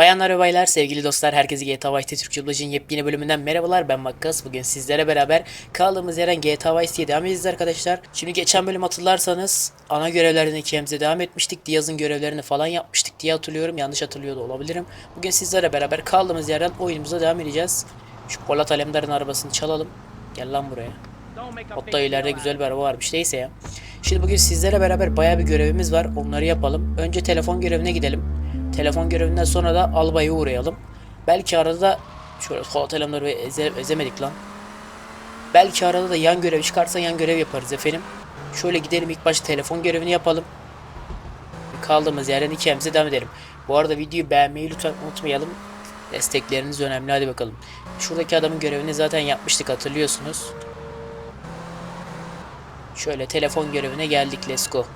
Bayanlar ve baylar, sevgili dostlar, herkese GTA Vice City Türkçe Dublaj'ın yepyeni bölümünden merhabalar. Ben Makkas. Bugün sizlere beraber kaldığımız yerden GTA Vice City'ye devam edeceğiz arkadaşlar. Şimdi geçen bölüm hatırlarsanız ana görevlerden ikimize devam etmiştik. Diaz'ın görevlerini falan yapmıştık diye hatırlıyorum. Yanlış hatırlıyor da olabilirim. Bugün sizlere beraber kaldığımız yerden oyunumuza devam edeceğiz. Şu Polat Alemdar'ın arabasını çalalım. Gel lan buraya. Hatta ileride güzel bir araba varmış. Neyse ya. Şimdi bugün sizlere beraber baya bir görevimiz var. Onları yapalım. Önce telefon görevine gidelim. Telefon görevinden sonra da albayı uğrayalım. Belki arada da şöyle Alemdar'ı ve eze, ezemedik lan. Belki arada da yan görev çıkarsa yan görev yaparız efendim. Şöyle gidelim ilk başta telefon görevini yapalım. Kaldığımız yerden hikayemize devam edelim. Bu arada videoyu beğenmeyi lütfen unutmayalım. Destekleriniz önemli hadi bakalım. Şuradaki adamın görevini zaten yapmıştık hatırlıyorsunuz. Şöyle telefon görevine geldik let's go.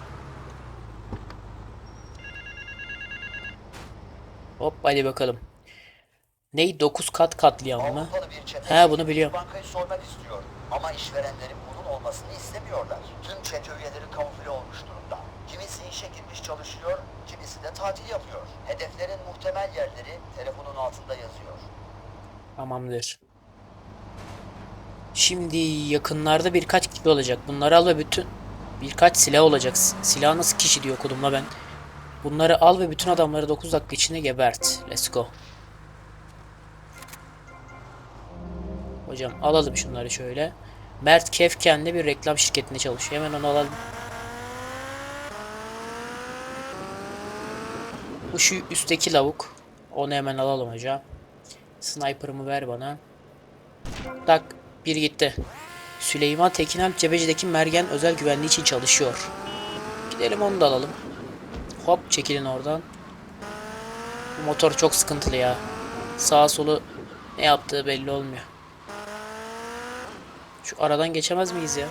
Hop hadi bakalım. Ney 9 kat katliamı mı? He bunu biliyorum. bankayı soymak istiyor. Ama işverenlerin bunun olmasını istemiyorlar. Tüm çete üyeleri kamufle olmuş durumda. Kimisi işe girmiş çalışıyor, kimisi de tatil yapıyor. Hedeflerin muhtemel yerleri telefonun altında yazıyor. Tamamdır. Şimdi yakınlarda birkaç kişi olacak. Bunları al ve bütün birkaç silah olacak. Silah nasıl kişi diye okudum la ben. Bunları al ve bütün adamları 9 dakika içinde gebert. Let's go. Hocam alalım şunları şöyle. Mert Kefken'de bir reklam şirketinde çalışıyor. Hemen onu alalım. Bu şu üstteki lavuk. Onu hemen alalım hocam. Sniper'ımı ver bana. Tak bir gitti. Süleyman Tekinalp Cebeci'deki Mergen özel güvenliği için çalışıyor. Gidelim onu da alalım. Hop çekilin oradan. Bu motor çok sıkıntılı ya. Sağa solu ne yaptığı belli olmuyor. Şu aradan geçemez miyiz ya?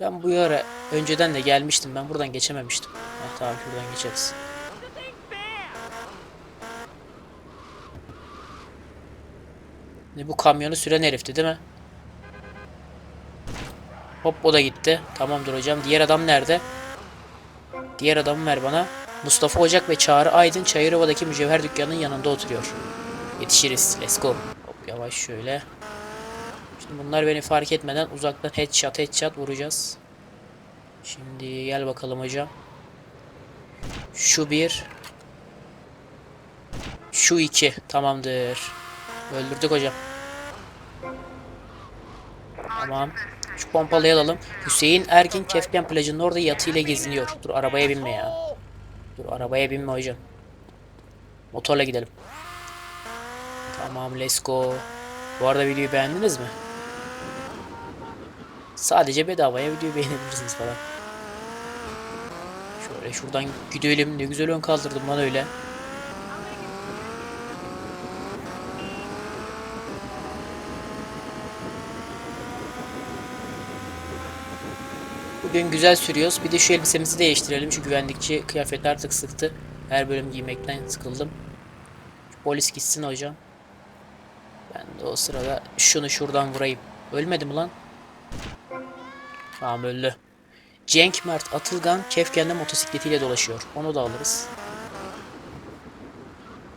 Ben bu yere önceden de gelmiştim. Ben buradan geçememiştim. Ha, tamam şuradan geçeriz. Ne bu kamyonu süren herifti değil mi? Hop o da gitti. Tamamdır hocam. Diğer adam nerede? Diğer adamı ver bana. Mustafa Ocak ve Çağrı Aydın Çayırova'daki mücevher dükkanının yanında oturuyor. Yetişiriz. Let's go. Hop yavaş şöyle. Şimdi bunlar beni fark etmeden uzaktan headshot headshot vuracağız. Şimdi gel bakalım hocam. Şu bir. Şu iki. Tamamdır. Öldürdük hocam. Tamam. Şu pompalıyı alalım. Hüseyin Ergin Kefken plajının orada yatıyla geziniyor. Dur arabaya binme ya. Dur arabaya binme hocam. Motorla gidelim. Tamam let's go. Bu arada videoyu beğendiniz mi? Sadece bedavaya videoyu beğenebilirsiniz falan. Şöyle şuradan gidelim. Ne güzel ön kaldırdım lan öyle. Bugün güzel sürüyoruz. Bir de şu elbisemizi değiştirelim. Şu güvenlikçi kıyafetler artık sıktı. Her bölüm giymekten sıkıldım. Polis gitsin hocam. Ben de o sırada şunu şuradan vurayım. Ölmedi mi lan? Tamam öldü. Cenk Mert Atılgan Kefken'de motosikletiyle dolaşıyor. Onu da alırız.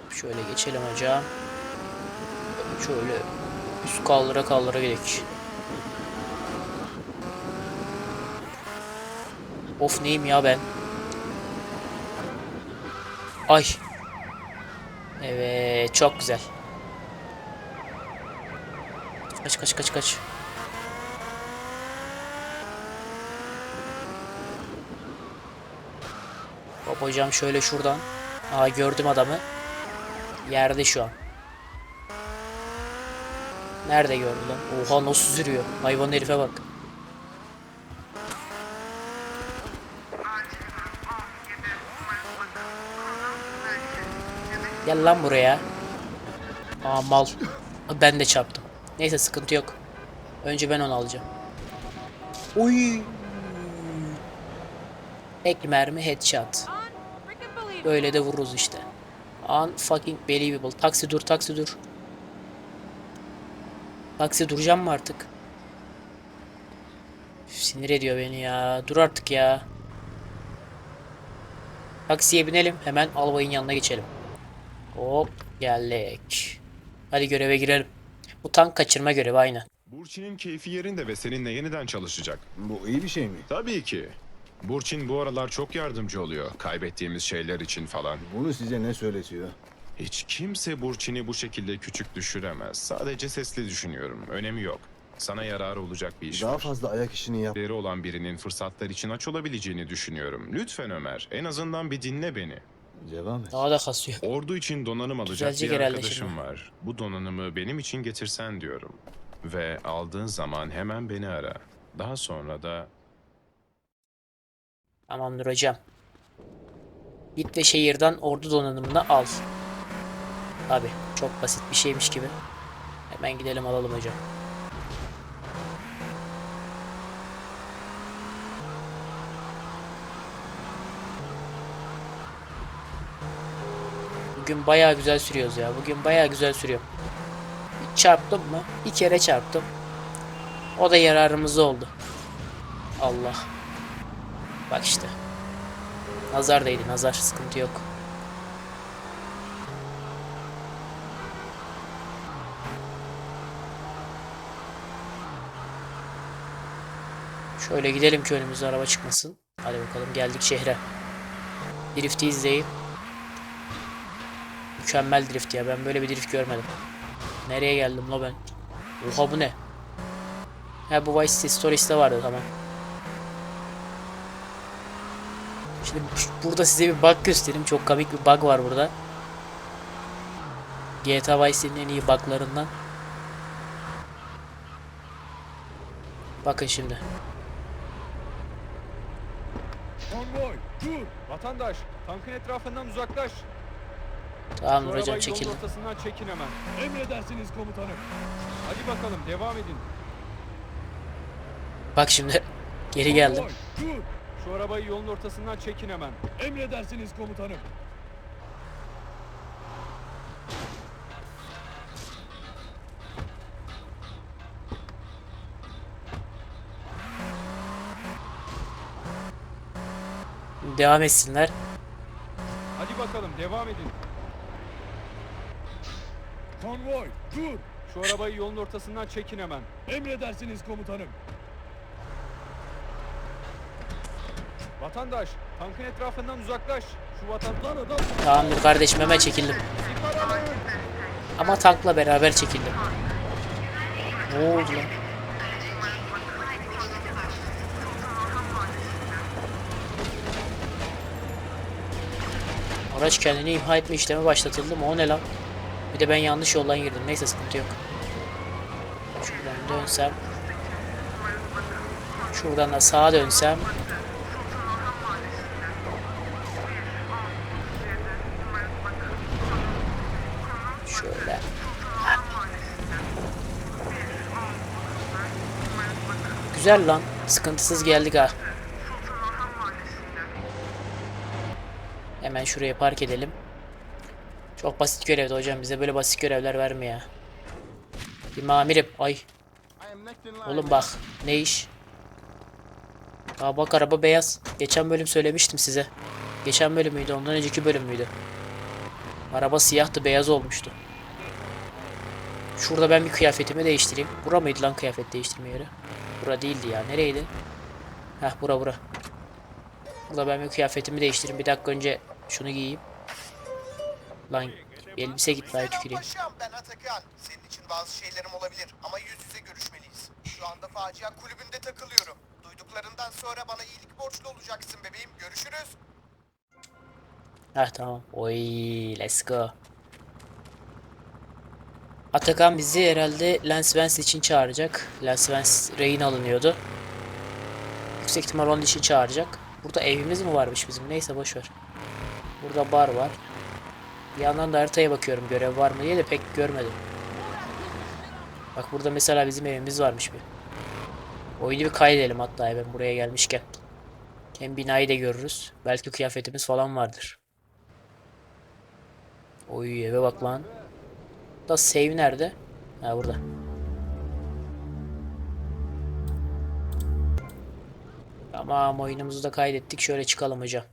Şöyle geçelim hocam. Şöyle üst kaldıra kaldıra gidelim. Of neyim ya ben? Ay. Evet çok güzel. Kaç kaç kaç kaç. Hop hocam şöyle şuradan. Aa gördüm adamı. Yerde şu an. Nerede gördü lan? Oha nasıl sürüyor? Hayvan herife bak. Gel lan buraya. Aa mal. Ben de çarptım. Neyse sıkıntı yok. Önce ben onu alacağım. Uy. Ek mermi headshot. Böyle de vururuz işte. Unfucking believable. Taksi dur taksi dur. Taksi duracağım mı artık? Sinir ediyor beni ya. Dur artık ya. Taksiye binelim. Hemen albayın yanına geçelim. Hop geldik. Hadi göreve girelim. Bu tank kaçırma görevi aynı. Burçin'in keyfi yerinde ve seninle yeniden çalışacak. Bu iyi bir şey mi? Tabii ki. Burçin bu aralar çok yardımcı oluyor. Kaybettiğimiz şeyler için falan. Bunu size ne söyletiyor? Hiç kimse Burçin'i bu şekilde küçük düşüremez. Sadece sesli düşünüyorum. Önemi yok. Sana yararı olacak bir iş Daha var. fazla ayak işini yap. Değeri olan birinin fırsatlar için aç olabileceğini düşünüyorum. Lütfen Ömer, en azından bir dinle beni. Devam et. Daha da kasıyor. Ordu için donanım alacak Düzelecek bir herhalde arkadaşım şimdi. var. Bu donanımı benim için getirsen diyorum. Ve aldığın zaman hemen beni ara. Daha sonra da Tamamdır hocam. Git ve şehirden ordu donanımını al. Abi çok basit bir şeymiş gibi. Hemen gidelim alalım hocam. Bugün bayağı güzel sürüyoruz ya. Bugün bayağı güzel sürüyor. Çarptım mı? Bir kere çarptım. O da yararımız oldu. Allah. Bak işte. Nazar değdi nazar sıkıntı yok. Şöyle gidelim ki önümüze araba çıkmasın. Hadi bakalım geldik şehre. Drift'i izleyin. Mükemmel drift ya ben böyle bir drift görmedim. Nereye geldim la ben? Oha bu ne? Ha bu Vice City Stories'te vardı tamam. Şimdi bu- burada size bir bug göstereyim. Çok komik bir bug var burada. GTA Vice City'nin en iyi buglarından. Bakın şimdi. Konvoy, dur! Vatandaş, tankın etrafından uzaklaş. Tamam Şu hocam yolun ortasından çekin hemen. Emredersiniz komutanım. Hadi bakalım, devam edin. Bak şimdi geri geldim. Dur! Şu arabayı yolun ortasından çekin hemen. Emredersiniz komutanım. Devam etsinler. Hadi bakalım, devam edin. Konvoy, dur! Şu arabayı yolun ortasından çekin hemen. Emredersiniz komutanım. Vatandaş, tankın etrafından uzaklaş. Şu vatandaş adam Tamamdır kardeşim hemen çekildim. Ama tankla beraber çekildim. Ne oldu lan? Araç kendini imha etme işlemi başlatıldı mı? O ne lan? Bir de ben yanlış yoldan girdim. Neyse sıkıntı yok. Şuradan dönsem. Şuradan da sağa dönsem. Şöyle. Güzel lan. Sıkıntısız geldik ha. Hemen şuraya park edelim. Çok basit görevdi hocam. Bize böyle basit görevler verme ya. Bir mamirim. Ay. Oğlum bak. Ne iş? Aa bak araba beyaz. Geçen bölüm söylemiştim size. Geçen bölüm müydü? Ondan önceki bölüm müydü? Araba siyahtı. Beyaz olmuştu. Şurada ben bir kıyafetimi değiştireyim. Bura mıydı lan kıyafet değiştirme yeri? Bura değildi ya. Nereydi? Heh bura bura. Burada ben bir kıyafetimi değiştireyim. Bir dakika önce şunu giyeyim. Lan elbise git lan tüküreyim. Paşam ben Atakan. Senin için bazı şeylerim olabilir ama yüz yüze görüşmeliyiz. Şu anda facia kulübünde takılıyorum. Duyduklarından sonra bana iyilik borçlu olacaksın bebeğim. Görüşürüz. Heh tamam. Oy let's go. Atakan bizi herhalde Lens Vance için çağıracak. Lens Vance rehin alınıyordu. Yüksek ihtimal onun için çağıracak. Burada evimiz mi varmış bizim? Neyse boş ver. Burada bar var. Bir yandan da haritaya bakıyorum görev var mı diye de pek görmedim. Bak burada mesela bizim evimiz varmış bir. Oyunu bir kaydedelim hatta ben buraya gelmişken. Hem binayı da görürüz. Belki kıyafetimiz falan vardır. Oy eve bak lan. Da save nerede? Ha burada. Tamam oyunumuzu da kaydettik. Şöyle çıkalım hocam.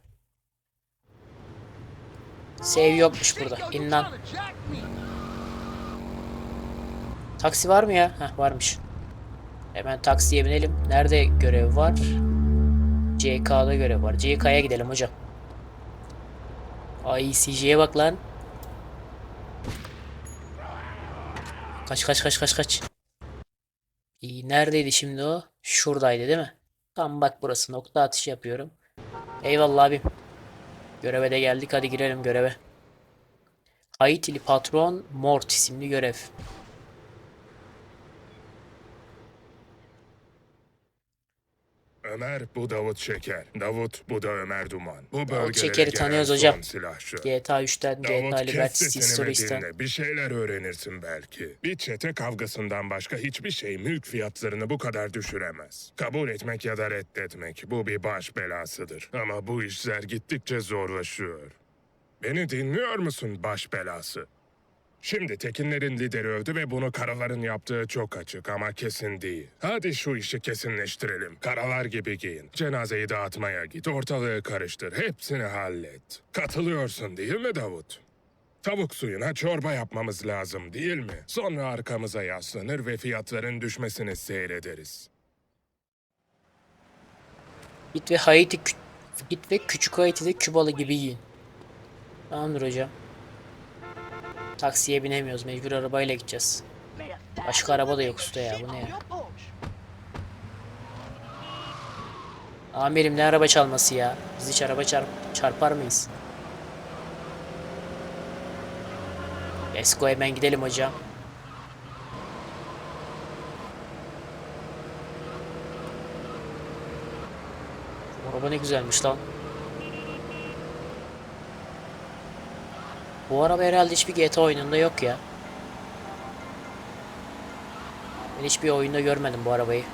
Save yokmuş burada. İn lan. Taksi var mı ya? Heh varmış. Hemen taksiye binelim. Nerede görev var? CK'da görev var. CK'ya gidelim hocam. Ay CJ'ye bak lan. Kaç kaç kaç kaç kaç. İyi, neredeydi şimdi o? Şuradaydı değil mi? Tam bak burası nokta atışı yapıyorum. Eyvallah abim. Göreve de geldik hadi girelim göreve. Haitili patron Mort isimli görev. Ömer bu Davut Şeker. Davut bu da Ömer Duman. Bu bölgelere Şeker'i gelen tanıyoruz son hocam. Silahşı. GTA 3'ten, GTA Davut Liberty kes City sesini ve Stories'ten. dinle. Bir şeyler öğrenirsin belki. Bir çete kavgasından başka hiçbir şey mülk fiyatlarını bu kadar düşüremez. Kabul etmek ya da reddetmek bu bir baş belasıdır. Ama bu işler gittikçe zorlaşıyor. Beni dinliyor musun baş belası? Şimdi Tekinlerin lideri öldü ve bunu karaların yaptığı çok açık ama kesin değil. Hadi şu işi kesinleştirelim. Karalar gibi giyin. Cenazeyi dağıtmaya git. Ortalığı karıştır. Hepsini hallet. Katılıyorsun değil mi Davut? Tavuk suyuna çorba yapmamız lazım değil mi? Sonra arkamıza yaslanır ve fiyatların düşmesini seyrederiz. Git ve Haiti git ve küçük Haiti'de Kübalı gibi yiyin. Tamamdır hocam. Taksiye binemiyoruz. Mecbur arabayla gideceğiz. Başka araba da yok usta ya. Bu ne ya? Amirim ne araba çalması ya? Biz hiç araba çarp çarpar mıyız? Let's go hemen gidelim hocam. Araba ne güzelmiş lan. Bu araba herhalde hiçbir GTA oyununda yok ya. Ben hiçbir oyunda görmedim bu arabayı.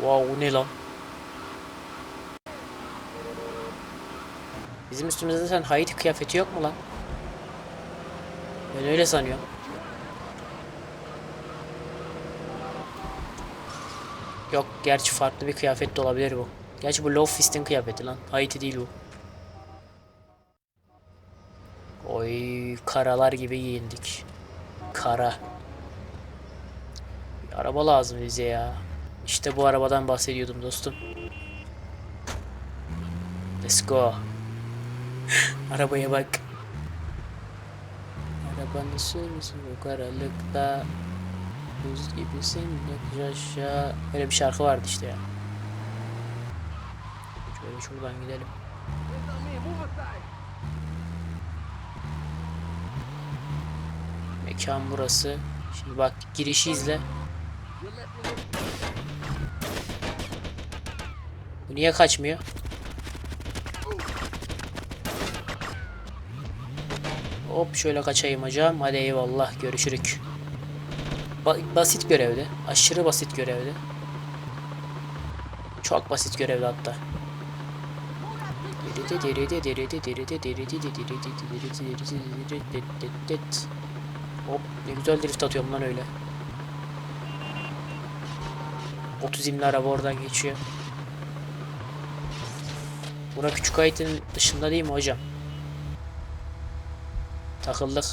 Wow ne lan? Bizim üstümüzde zaten Haiti kıyafeti yok mu lan? Ben öyle sanıyorum. Yok gerçi farklı bir kıyafet de olabilir bu. Gerçi bu Love Fist'in kıyafeti lan. Haiti değil bu. Oy karalar gibi giyindik. Kara. Bir araba lazım bize ya. İşte bu arabadan bahsediyordum dostum. Let's go. Arabaya bak. Arabanı sürüyorsun bu karalıkta. Buz gibisin yokuş aşağı. Öyle bir şarkı vardı işte ya. Şöyle şuradan gidelim. Mekan burası. Şimdi bak girişi izle. Bu niye kaçmıyor? Hop şöyle kaçayım hocam. Hadi eyvallah görüşürük. Ba- basit görevdi. Aşırı basit görevdi. Çok basit görevdi hatta. Hop ne güzel drift atıyorum lan öyle. 30 imli araba oradan geçiyor. Bura küçük ayetinin dışında değil mi hocam? Takıldık.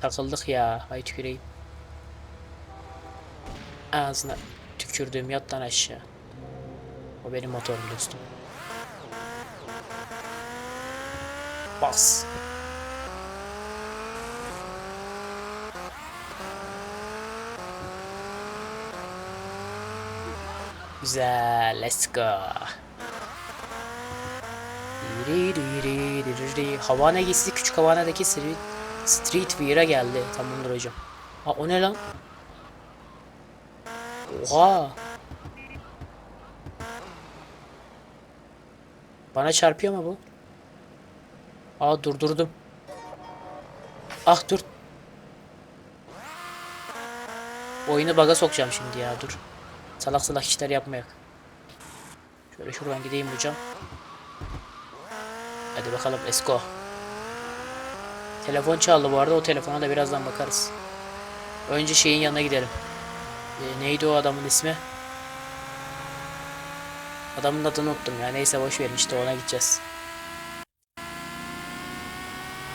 Takıldık ya. Hay tüküreyim. Ağzına tükürdüğüm yattan aşağı. O benim motorum dostum. Bas. Güzel, let's go. Havana gizli küçük Havana'daki street, Streetwear'a geldi. Tamamdır hocam. Ha o ne lan? Oha. Bana çarpıyor mu bu? Aa durdurdum. Ah dur. Oyunu baga sokacağım şimdi ya dur. Salak salak işler yapmayak. Şöyle şuradan gideyim hocam. Hadi bakalım let's go. Telefon çaldı bu arada o telefona da birazdan bakarız. Önce şeyin yanına gidelim. Ee, neydi o adamın ismi? Adamın adını unuttum ya. Neyse boş verin işte ona gideceğiz.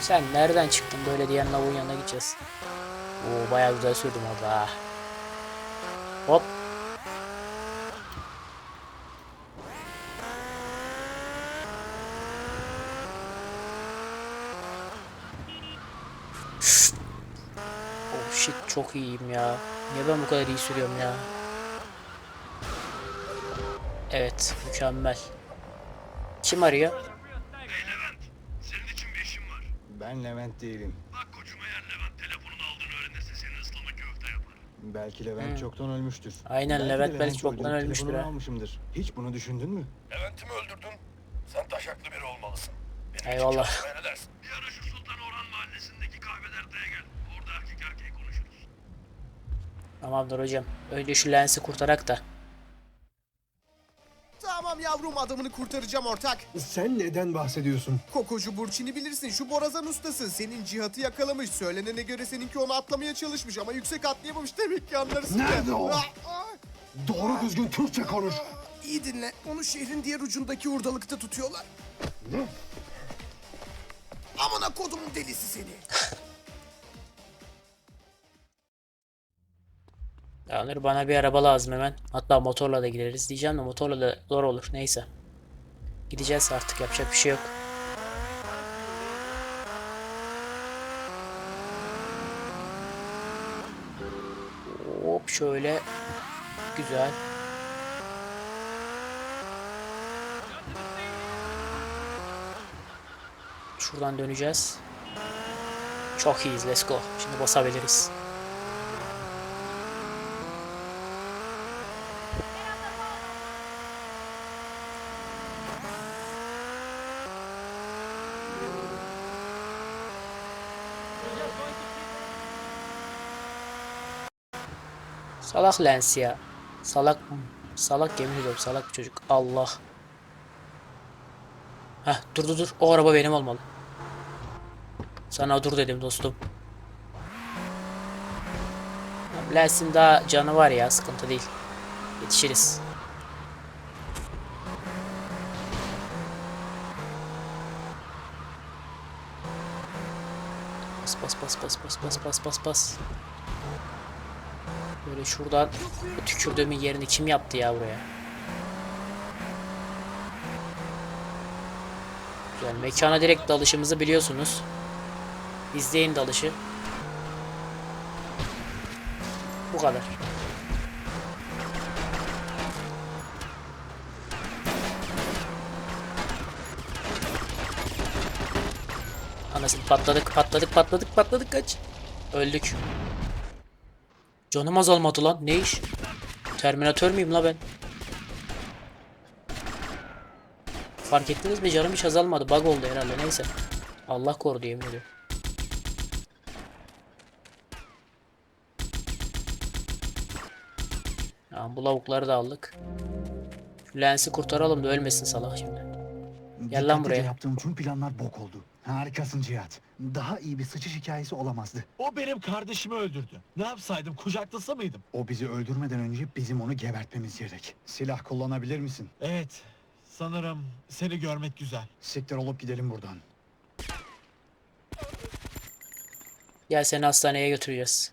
Sen nereden çıktın böyle diyen lavuğun yanına gideceğiz. Oo bayağı güzel sürdüm orada. Hop. Oh shit çok iyiyim ya. Niye ben bu kadar iyi sürüyorum ya? Evet mükemmel. Kim arıyor? Senin için bir işim var. Ben Levent değilim. Bak koçuma eğer Levent telefonunu aldığını öğrenirse seni ıslama köfte yapar. Belki Levent çoktan ölmüştür. Aynen, Belki de Levent belki Levent çoktan öldürüp ölmüştür telefonunu ha. almışımdır. Hiç bunu düşündün mü? Levent'i mi öldürdün? Sen taşaklı biri olmalısın. Benim Eyvallah. için çalışmaya ne dersin? Bir ara şu Sultan Orhan mahallesindeki kahvelerdeye gel. Orada erkek erkeğe konuşuruz. Tamamdır hocam. Önce şu lensi kurtarak da. Tamam yavrum adamını kurtaracağım ortak. Sen neden bahsediyorsun? Kokocu Burçin'i bilirsin şu borazan ustası. Senin cihatı yakalamış. Söylenene göre seninki onu atlamaya çalışmış ama yüksek atlayamamış demek ki anlarsın. ya. Nerede o? Doğru düzgün Türkçe konuş. İyi dinle. Onu şehrin diğer ucundaki hurdalıkta tutuyorlar. Amına kodumun delisi seni. Yanır bana bir araba lazım hemen. Hatta motorla da gideriz diyeceğim de motorla da zor olur. Neyse. Gideceğiz artık yapacak bir şey yok. Hop şöyle. Güzel. Şuradan döneceğiz. Çok iyiyiz. Let's go. Şimdi basabiliriz. Salak lens ya. Salak salak yemin ediyorum salak bir çocuk. Allah. Heh dur dur dur. O araba benim olmalı. Sana dur dedim dostum. Lensin daha canı var ya sıkıntı değil. Yetişiriz. bas bas bas bas bas bas bas. Böyle şuradan tükürdüğümün yerini kim yaptı ya buraya? Güzel. Mekana direkt dalışımızı biliyorsunuz. İzleyin dalışı. Bu kadar. Anasını patladık patladık patladık patladık kaç. Öldük. Canım azalmadı lan. Ne iş? Terminatör müyüm la ben? Fark ettiniz mi? Canım hiç azalmadı. Bug oldu herhalde. Neyse. Allah korudu yemin ediyorum. Tamam bu lavukları da aldık. Lensi kurtaralım da ölmesin salak şimdi. Gel lan buraya. yaptığım tüm planlar bok oldu. Harikasın Cihat. Daha iyi bir sıçış hikayesi olamazdı. O benim kardeşimi öldürdü. Ne yapsaydım kucaklasa mıydım? O bizi öldürmeden önce bizim onu gebertmemiz gerek. Silah kullanabilir misin? Evet. Sanırım seni görmek güzel. Siktir olup gidelim buradan. Gel seni hastaneye götüreceğiz.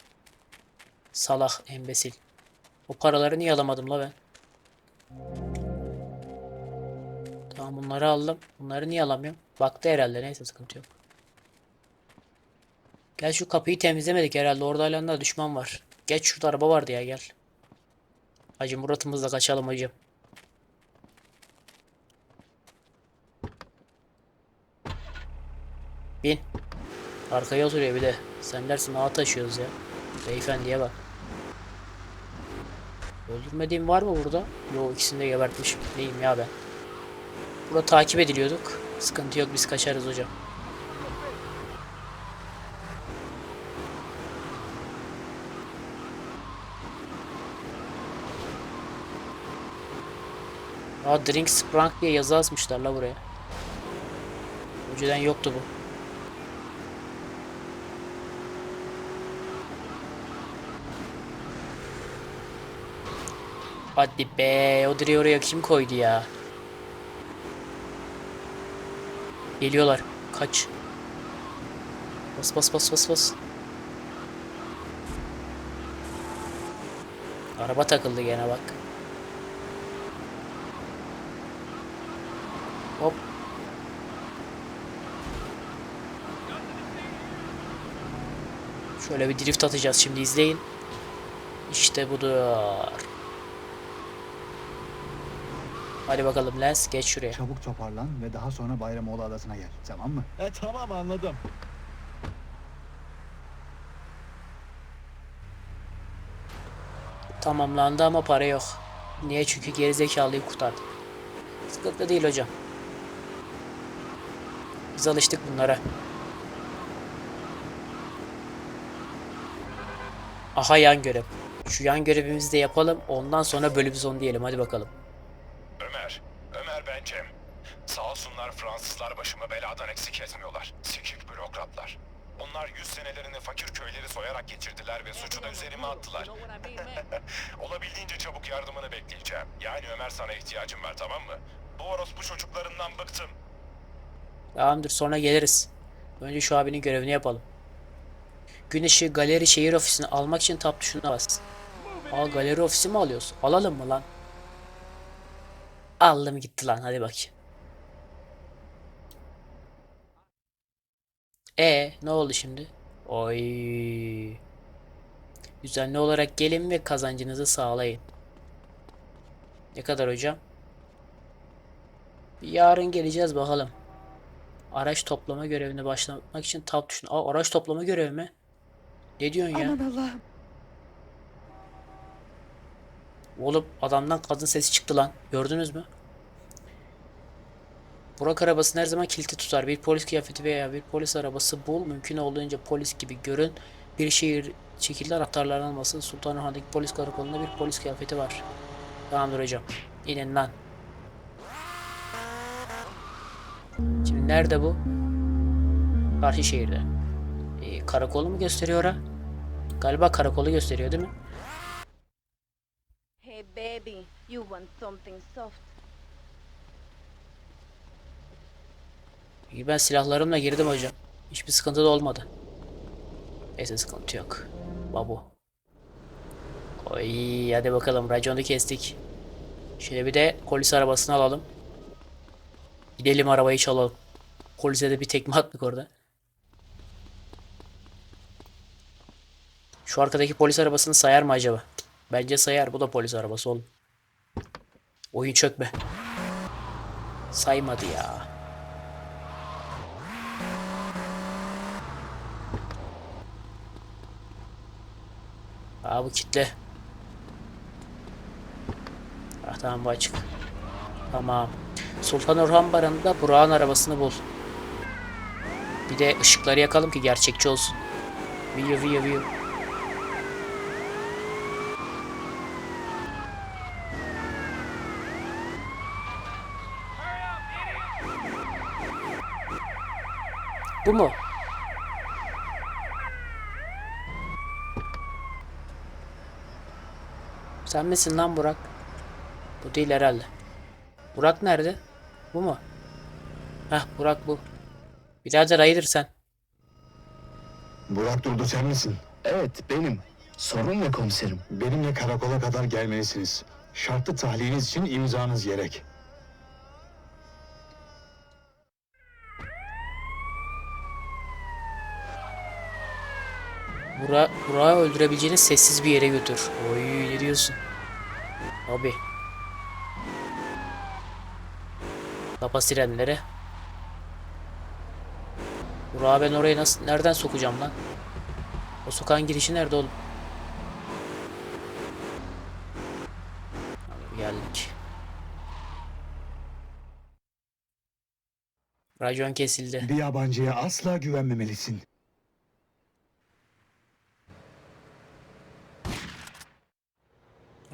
Salak embesil. O paraları niye alamadım la ben? Tamam bunları aldım. Bunları niye alamıyorum? Baktı herhalde neyse sıkıntı yok. Gel şu kapıyı temizlemedik herhalde. Orada hala düşman var. Geç şurada araba vardı ya gel. Hacı Murat'ımızla kaçalım hocam. Bin. Arkaya oturuyor bir de. Sen dersin ağa taşıyoruz ya. Beyefendiye bak. Öldürmediğim var mı burada? Yo ikisini de gebertmişim. Neyim ya ben. Burada takip ediliyorduk. Sıkıntı yok biz kaçarız hocam. Aa Drink Sprang diye yazı asmışlar la buraya. Önceden yoktu bu. Hadi be, o direği oraya kim koydu ya? Geliyorlar. Kaç. Bas bas bas bas bas. Araba takıldı gene bak. Hop. Şöyle bir drift atacağız şimdi izleyin. İşte budur. Hadi bakalım Lens geç şuraya. Çabuk toparlan ve daha sonra Bayramoğlu Adası'na gel. Tamam mı? E tamam anladım. Tamamlandı ama para yok. Niye? Çünkü gerizekalıyı kurtardım. Sıkıntı değil hocam. Biz alıştık bunlara. Aha yan görev. Şu yan görevimizi de yapalım. Ondan sonra bölüm sonu diyelim. Hadi bakalım. Ben Cem. Sağ olsunlar Fransızlar başımı beladan eksik etmiyorlar. Sikik bürokratlar. Onlar yüz senelerini fakir köyleri soyarak geçirdiler ve suçu da üzerime attılar. Olabildiğince çabuk yardımını bekleyeceğim. Yani Ömer sana ihtiyacım var tamam mı? Bu orospu çocuklarından bıktım. Tamamdır sonra geliriz. Önce şu abinin görevini yapalım. Gün ışığı galeri şehir ofisini almak için tap tuşuna bas. Aa galeri ofisi mi alıyorsun? Alalım mı lan? Aldım gitti lan hadi bakayım. E ne oldu şimdi? Oy. Düzenli olarak gelin ve kazancınızı sağlayın. Ne kadar hocam? Yarın geleceğiz bakalım. Araç toplama görevine başlamak için tab tuşuna. Aa araç toplama görevi mi? Ne diyorsun ya? Allah'ım. Oğlum adamdan kadın sesi çıktı lan. Gördünüz mü? Burak arabasını her zaman kilitli tutar. Bir polis kıyafeti veya bir polis arabası bul. Mümkün olduğunca polis gibi görün. Bir şehir şekilde anahtarlarını alması. Sultanahmet'teki polis karakolunda bir polis kıyafeti var. Tamamdır hocam. İnin lan. Şimdi nerede bu? Karşı şehirde. Ee, karakolu mu gösteriyor ha? Galiba karakolu gösteriyor değil mi? Baby, you want something soft? İyi ben silahlarımla girdim hocam. Hiçbir sıkıntı da olmadı. Neyse sıkıntı yok. Babu. Oy hadi bakalım raconu kestik. Şöyle bir de polis arabasını alalım. Gidelim arabayı çalalım. Polise de bir tekme attık orada. Şu arkadaki polis arabasını sayar mı acaba? Bence sayar. Bu da polis arabası oğlum. Oyun çökme. Saymadı ya. Aa bu kitle. Ah tamam bu açık. Tamam. Sultan Orhan Barı'nda Burak'ın arabasını bul. Bir de ışıkları yakalım ki gerçekçi olsun. View view view. Bu mu? Sen misin lan Burak? Bu değil herhalde. Burak nerede? Bu mu? Heh Burak bu. Birader hayırdır sen? Burak Durdu sen misin? Evet benim. Sorun ne komiserim? Benimle karakola kadar gelmelisiniz. Şartlı tahliyeniz için imzanız gerek. Burak, Burak'ı öldürebileceğini sessiz bir yere götür. Oy ne diyorsun? Abi. Kapa sirenleri. Burak'ı ben oraya nasıl nereden sokacağım lan? O sokağın girişi nerede oğlum? Abi geldik. Racon kesildi. Bir yabancıya asla güvenmemelisin.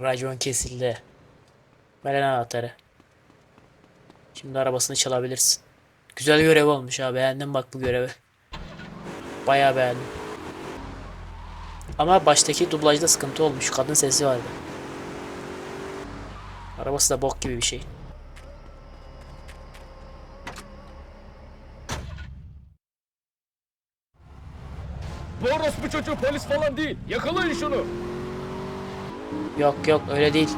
Racon kesildi. Veren anahtarı. Şimdi arabasını çalabilirsin. Güzel görev olmuş ha. Beğendim bak bu görevi. Bayağı beğendim. Ama baştaki dublajda sıkıntı olmuş. Kadın sesi vardı. Arabası da bok gibi bir şey. Boros Bu çocuğu polis falan değil. Yakalayın şunu. Yok yok öyle değil.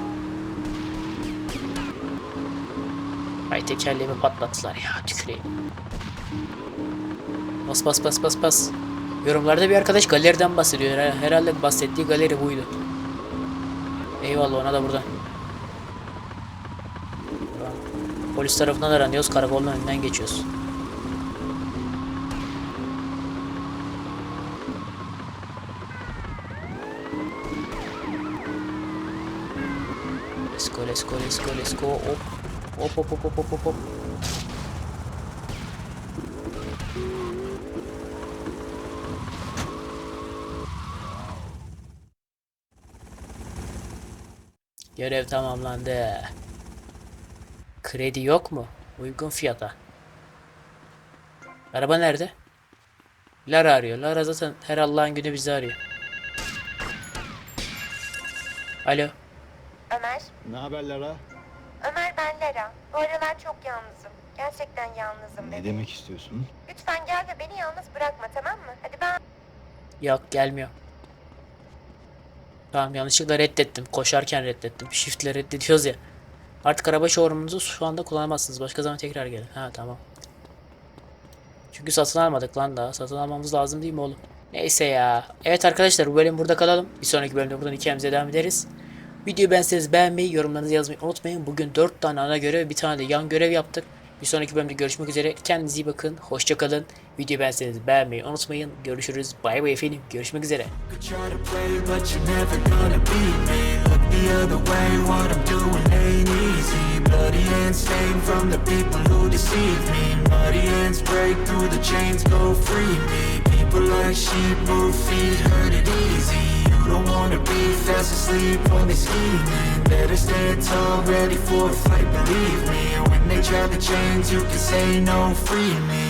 Ay tekerleğimi patlattılar ya tüküreyim. Bas bas bas bas bas. Yorumlarda bir arkadaş galeriden bahsediyor. Her- Herhalde bahsettiği galeri buydu. Eyvallah ona da buradan. Polis tarafından aranıyoruz. Karakolun önünden geçiyoruz. Let's go, let's go, let's go, let's go. Hop. Hop, hop, hop, hop, hop, hop. Görev tamamlandı. Kredi yok mu? Uygun fiyata. Araba nerede? Lara arıyor. Lara zaten her Allah'ın günü bizi arıyor. Alo. Ne haber Lara? Ömer ben Lara. Bu aralar çok yalnızım. Gerçekten yalnızım. Ne demek istiyorsun? Lütfen gel ve beni yalnız bırakma tamam mı? Hadi ben... Yok gelmiyor. Tamam yanlışlıkla reddettim. Koşarken reddettim. Shift'le reddediyoruz ya. Artık araba showroom'unuzu şu anda kullanamazsınız. Başka zaman tekrar gelin. Ha tamam. Çünkü satın almadık lan daha. Satın almamız lazım değil mi oğlum? Neyse ya. Evet arkadaşlar bu bölüm burada kalalım. Bir sonraki bölümde buradan hikayemize devam ederiz. Videoyu beğenseniz beğenmeyi, yorumlarınızı yazmayı unutmayın. Bugün 4 tane ana görev, bir tane de yan görev yaptık. Bir sonraki bölümde görüşmek üzere. Kendinize iyi bakın. Hoşçakalın. Videoyu beğenseniz beğenmeyi unutmayın. Görüşürüz. Bay bay efendim. Görüşmek üzere. People like sheep move feet, hurt it easy. Don't wanna be fast asleep when they scheming. Better stand tall, ready for a fight, believe me. When they try the chains, you can say no, free me.